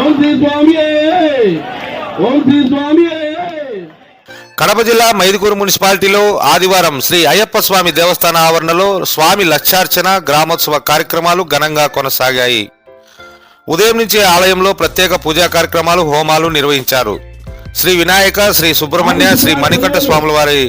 ఓం శ్రీ స్వామి ఓం శ్రీ స్వామి కడప జిల్లా మైదుకూరు మున్సిపాలిటీలో ఆదివారం శ్రీ అయ్యప్ప స్వామి దేవస్థాన ఆవరణలో స్వామి లక్షార్చన గ్రామోత్సవ కార్యక్రమాలు ఘనంగా కొనసాగాయి. ఉదయం నుంచి ఆలయంలో ప్రత్యేక పూజా కార్యక్రమాలు హోమాలు నిర్వహించారు. శ్రీ వినాయక శ్రీ సుబ్రహ్మణ్య శ్రీ మణికంఠ స్వాముల వారి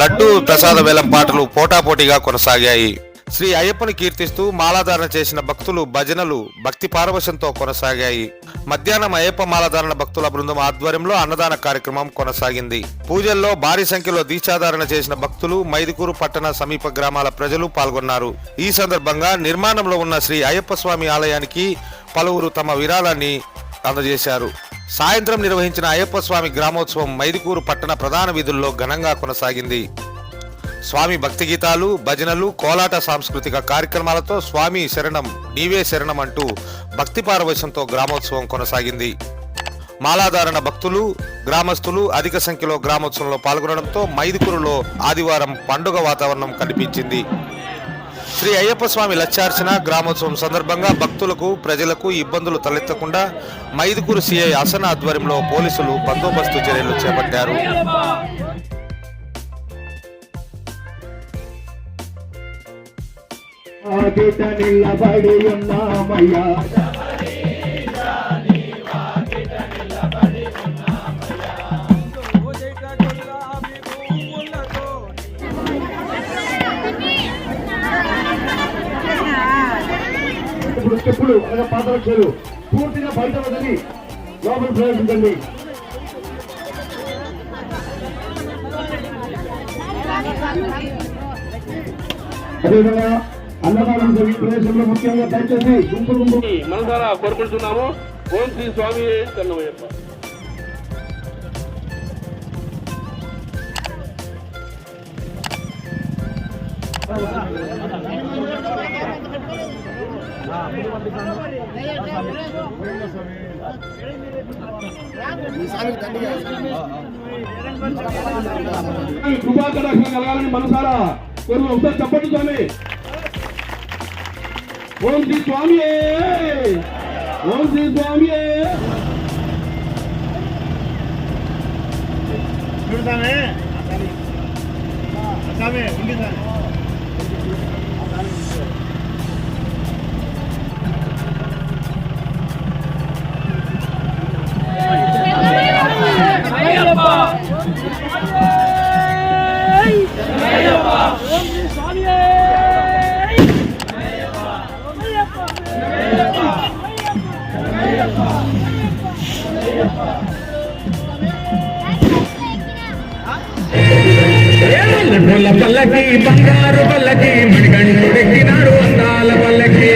లడ్డూ ప్రసాద వేలం పాటలు పోటాపోటీగా కొనసాగాయి. శ్రీ అయ్యప్పని కీర్తిస్తూ మాలాధారణ చేసిన భక్తులు భజనలు భక్తి పారవశంతో కొనసాగాయి. మధ్యాహ్నం అయ్యప్ప మాలాధారణ భక్తుల బృందం ఆధ్వర్యంలో అన్నదాన కార్యక్రమం కొనసాగింది. పూజల్లో భారీ సంఖ్యలో దీక్షాధారణ చేసిన భక్తులు మైదుకూరు పట్టణ సమీప గ్రామాల ప్రజలు పాల్గొన్నారు. ఈ సందర్భంగా నిర్మాణంలో ఉన్న శ్రీ అయ్యప్ప స్వామి ఆలయానికి పలువురు తమ విరాళాన్ని అందజేశారు. సాయంత్రం నిర్వహించిన అయ్యప్ప స్వామి గ్రామోత్సవం మైదుకూరు పట్టణ ప్రధాన వీధుల్లో ఘనంగా కొనసాగింది. స్వామి భక్తి గీతాలు భజనలు కోలాట సాంస్కృతిక కార్యక్రమాలతో స్వామి శరణం నీవే శరణం అంటూ భక్తి పారవశ్యంతో గ్రామోత్సవం కొనసాగింది. మాలాధారణ భక్తులు గ్రామస్తులు అధిక సంఖ్యలో గ్రామోత్సవంలో పాల్గొనడంతో మైదుకూరులో ఆదివారం పండుగ వాతావరణం కనిపించింది. శ్రీ అయ్యప్ప స్వామి లక్ష్యార్చన గ్రామోత్సవం సందర్భంగా భక్తులకు ప్రజలకు ఇబ్బందులు తలెత్తకుండా మైదుకూరు సిఐ అసన ఆధ్వర్యంలో పోలీసులు బందోబస్తు చర్యలు చేపట్టారు. ఆదిట నిలబడి ఉన్నామయ్యా ఇప్పుడు చెప్పులు అనగా పాత పూర్తిగా బయట వదిలి లోపల ప్రవేశించండి. అదేవిధంగా అన్నదానం జరిగే ప్రదేశంలో ముఖ్యంగా దయచేసి గుంపులు గుంపులు మన ద్వారా కోరుకుంటున్నాము. ఓం శ్రీ స్వామి కృపాకటాక్షం కలగాలని మనసారా కొన్ని ఒకసారి చెప్పండి స్వామి ఓం శ్రీ స్వామి ఓం శ్రీ స్వామి చూడతామే అసామే ఉంది సార్ పూల పల్లకి బంగారు పల్లకి మణికంఠుడెక్కినాడు అందాల పల్లకి.